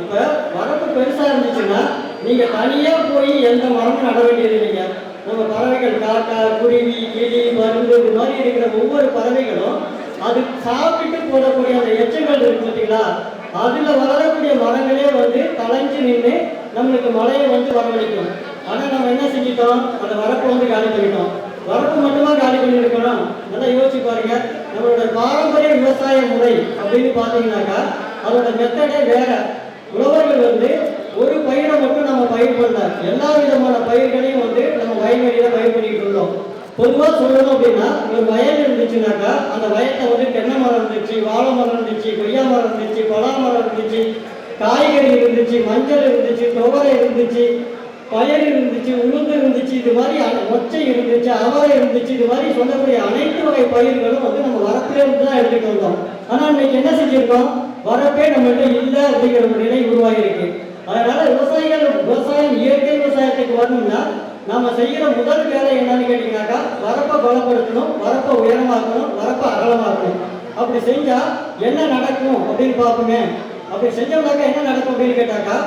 இப்போ வரப்பு பெருசாக இருந்துச்சுன்னா நீங்கள் தனியாக போய் எந்த மரமும் நட வேண்டியது இல்லைங்க. நம்ம பறவைகள் காக்கா குருவி கிளி மருந்து இந்த மாதிரி இருக்கிற ஒவ்வொரு பறவைகளும் அது சாப்பிட்டு போடக்கூடிய அந்த எச்சங்கள் இருக்கு பார்த்தீங்களா அதில் வளரக்கூடிய மரங்களே வந்து தலைஞ்சு நின்று நம்மளுக்கு மழையை வந்து வரவழைக்கும். ஆனால் நம்ம என்ன செஞ்சிட்டோம்? அந்த வரப்பை வந்து காலி பண்ணிட்டோம். வரப்பு மட்டுமா காலி பண்ணியிருக்கணும்? நல்லா யோசிச்சு பாருங்க. நம்மளோட பாரம்பரிய விவசாய முறை அப்படின்னு பார்த்தீங்கன்னாக்கா அதோட மெத்தடே வேற. உழவர்கள் வந்து ஒரு பயிரை மட்டும் நம்ம பயிர் பண்ணல. எல்லா விதமான பயிர்களையும் வந்து நம்ம வயல்வெளியில பயிர் பண்ணிட்டு இருந்தோம். பொதுவாக சொல்லணும் அப்படின்னா ஒரு வயல் இருந்துச்சுனாக்கா அந்த வயல்ல வந்து தென்னை மரம் இருந்துச்சு வாழை மரம் இருந்துச்சு கொய்யா மரம் இருந்துச்சு பலா மரம் இருந்துச்சு காய்கறி இருந்துச்சு மஞ்சள் இருந்துச்சு துவரை இருந்துச்சு பயறு இருந்துச்சு உளுந்து இருந்துச்சு இது மாதிரி ஒச்சை இருந்துச்சு அவரை இருந்துச்சு இது மாதிரி சொல்லக்கூடிய அனைத்து வகை பயிர்களும் வந்து நம்ம வரப்பிலே இருந்து தான் எடுத்துட்டு வந்தோம். ஆனால் இன்னைக்கு என்ன செஞ்சிருக்கோம்? வரப்பே நம்மகிட்ட இல்லை அப்படிங்கிற ஒரு உருவாகி இருக்கு. அதனால விவசாயிகள் விவசாயம் இயற்கை விவசாயத்துக்கு வரணும்னா நாம செய்யற முதல் வேலை என்னன்னு கேட்டீங்கன்னாக்கா வரப்பை பலப்படுத்தணும் வரப்பை உயரமாக்கணும் வரப்பை அகலமாக்கணும். அப்படி செஞ்சா என்ன நடக்கும் அப்படின்னு பார்ப்போமே. அப்படி செஞ்சோம்னாக்கா என்ன நடக்கும் அப்படின்னு கேட்டாக்கா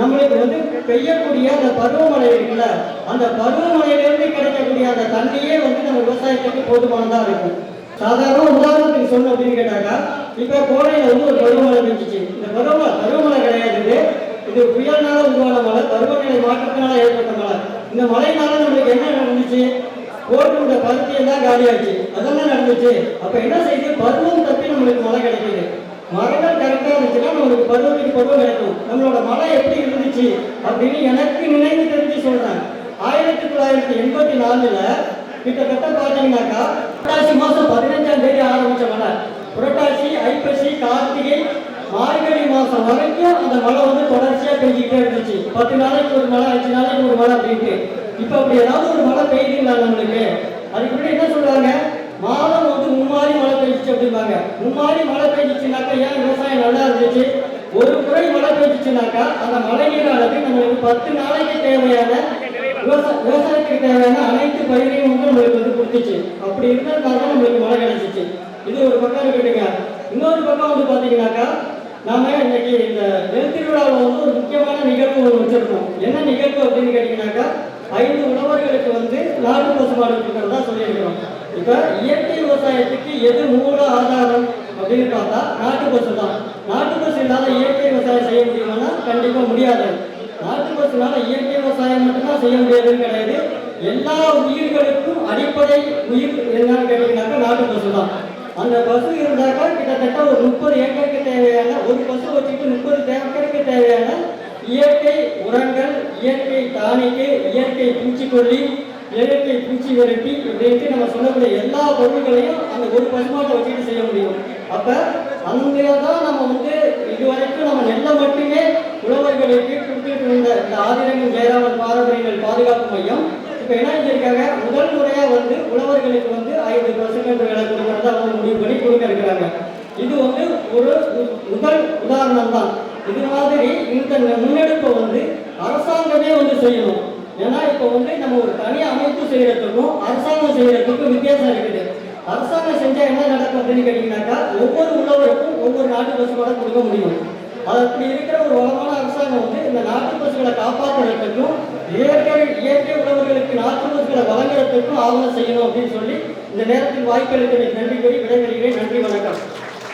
நம்மளுக்கு வந்து பெய்யக்கூடிய அந்த பருவமழை இருக்குல்ல அந்த பருவமழையிலிருந்து கிடைக்கக்கூடிய அந்த தண்ணியே வந்து நம்ம விவசாயத்துக்கு போதுமானதா இருக்கும். சாதாரண உதாரணத்துக்கு சொன்னோம் அப்படின்னு கேட்டாக்கா இப்ப கோடையில வந்து ஒரு பருவமழை பெஞ்சிச்சு. இந்த பருவமழை பருவமழை இது புயல்னால உருவான மழை பருவநிலை மாற்றத்தினால ஏற்பட்ட மழை. இந்த மழைனால நம்மளுக்கு என்ன நடந்துச்சு? போட்டு விட்ட பருத்தி எல்லாம் காலியாச்சு. அதெல்லாம் நடந்துச்சு. அப்ப என்ன செய்யுது? பருவம் தப்பி நம்மளுக்கு மழை கிடைக்குது. மரங்கள் கரெக்டா இருந்துச்சுன்னா நம்மளுக்கு பருவத்துக்கு பருவம் கிடைக்கும். நம்மளோட மழை எப்படி இருந்துச்சு அப்படின்னு எனக்கு நினைவு தெரிஞ்சு சொல்றேன். ஆயிரத்தி தொள்ளாயிரத்தி எண்பத்தி நாலுல கிட்டத்தட்ட பாத்தீங்கன்னாக்கா புரட்டாசி மாசம் பதினஞ்சாம் தேதி ஆரம்பிச்ச மழை. புரட்டாசி ஐப்பசி கார்த்திகை மாசம் வரைக்கும் அந்த மழை வந்து தொடர்ச்சியா பெஞ்சிக்கிட்டே இருந்துச்சு. பத்து நாளைக்கு ஒரு மழை அஞ்சு நாளைக்கு ஒரு மழை அப்படின்ட்டு. இப்ப அப்படி ஏதாவது ஒரு மழை பெய்யுதுங்களா நம்மளுக்கு? அதுக்கு முன்னாடி என்ன சொல்றாங்க? மாதம் வந்து மும்மாறி மழை பெய்ஞ்சிச்சு அப்படிம்பாங்க. மும்மாறி மழை பெய்ஞ்சிச்சுனாக்கா ஏன் விவசாயம் நல்லா இருந்துச்சு? ஒரு முறை மழை பெய்ஞ்சிச்சுனாக்கா அந்த மழை நீர் அளவு நம்மளுக்கு பத்து நாளைக்கு தேவையான விவசாய விவசாயத்துக்கு தேவையான அனைத்து பயிரையும் வந்து நம்மளுக்கு வந்து கொடுத்துச்சு. அப்படி இருந்ததுனால தான் நம்மளுக்கு மழை கிடைச்சிச்சு. இது ஒரு பக்கம் இருக்கட்டுங்க. இன்னொரு பக்கம் வந்து பார்த்தீங்கன்னாக்கா நாம இன்னைக்கு இந்த நெல் திருவிழாவில் வந்து ஒரு முக்கியமான நிகழ்வு ஒன்று வச்சிருக்கோம். என்ன நிகழ்வு அப்படின்னு கேட்டீங்கன்னாக்கா ஐந்து உணவர்களுக்கு வந்து நாட்டு பசுமாடு கொடுக்கறதா சொல்லியிருக்கிறோம். இப்போ இயற்கை விவசாயத்துக்கு எது மூல ஆதாரம் அப்படின்னு பார்த்தா நாட்டு பசு தான். நாட்டு பசு இல்லாத இயற்கை விவசாயம் செய்ய முடியுமானா? கண்டிப்பாக முடியாது. நாட்டு பசுனால இயற்கை விவசாயம் மட்டும்தான் செய்ய முடியாதுன்னு கிடையாது. எல்லா உயிர்களுக்கும் அடிப்படை உயிர் என்னன்னு கேட்டீங்கன்னாக்கா நாட்டு பசு தான். அந்த பசு இருந்தாக்கா கிட்டத்தட்ட ஒரு முப்பது ஏக்கருக்கு ஒரு பசு வச்சுட்டு முப்பது ஏக்கருக்கு தேவையான இயற்கை உரங்கள் இயற்கை தானிக்கு இயற்கை பூச்சிக்கொல்லி இயற்கை பூச்சி விரட்டி இப்படின்ட்டு நம்ம சொல்லக்கூடிய எல்லா பொருட்களையும் அந்த ஒரு பசுமாட்டை வச்சுட்டு செய்ய முடியும். அப்ப அங்கே தான் நம்ம வந்து இதுவரைக்கும் நம்ம நெல்லை மட்டுமே உழவர்களுக்கு கொடுத்துட்டு இருந்த இந்த ஆதிரங்கன் ஜெயராமன் பாரம்பரியங்கள் பாதுகாப்பு மையம் இப்போ என்ன செஞ்சிருக்காங்க? முதல் முறையாக வந்து உழவர்களுக்கு வந்து ஐந்து பர்சன்ட் விலை கொடுக்கறதா அவங்க முடிவு பண்ணி கொடுக்க இருக்கிறாங்க. இது வந்து ஒரு முதல் உதாரணம் தான் இது மாதிரி இந்த முன்னெடுப்பை வந்து அரசாங்கமே வந்து செய்யணும். ஏன்னா இப்போ வந்து நம்ம ஒரு தனி அமைப்பு செய்யறதுக்கும் அரசாங்கம் செய்யறதுக்கும் வித்தியாசம் இருக்குது. அரசாங்கம் செஞ்சா என்ன நடக்கும் அப்படின்னு கேட்டீங்கன்னாக்கா ஒவ்வொரு உள்ளவருக்கும் ஒவ்வொரு நாட்டு பசுவோட கொடுக்க முடியும். அது அப்படி இருக்கிற ஒரு வளமான அரசாங்கம் வந்து இந்த நாட்டு பசுகளை காப்பாற்றுறதுக்கும் இயற்கை இயற்கை உழவர்களுக்கு நாட்டு பசுகளை வழங்குறதுக்கும் ஆவணம் செய்யணும் அப்படின்னு சொல்லி இந்த நேரத்தில் வாய்ப்பு நன்றி கூறி விடைபெறுகிறேன். நன்றி வணக்கம்.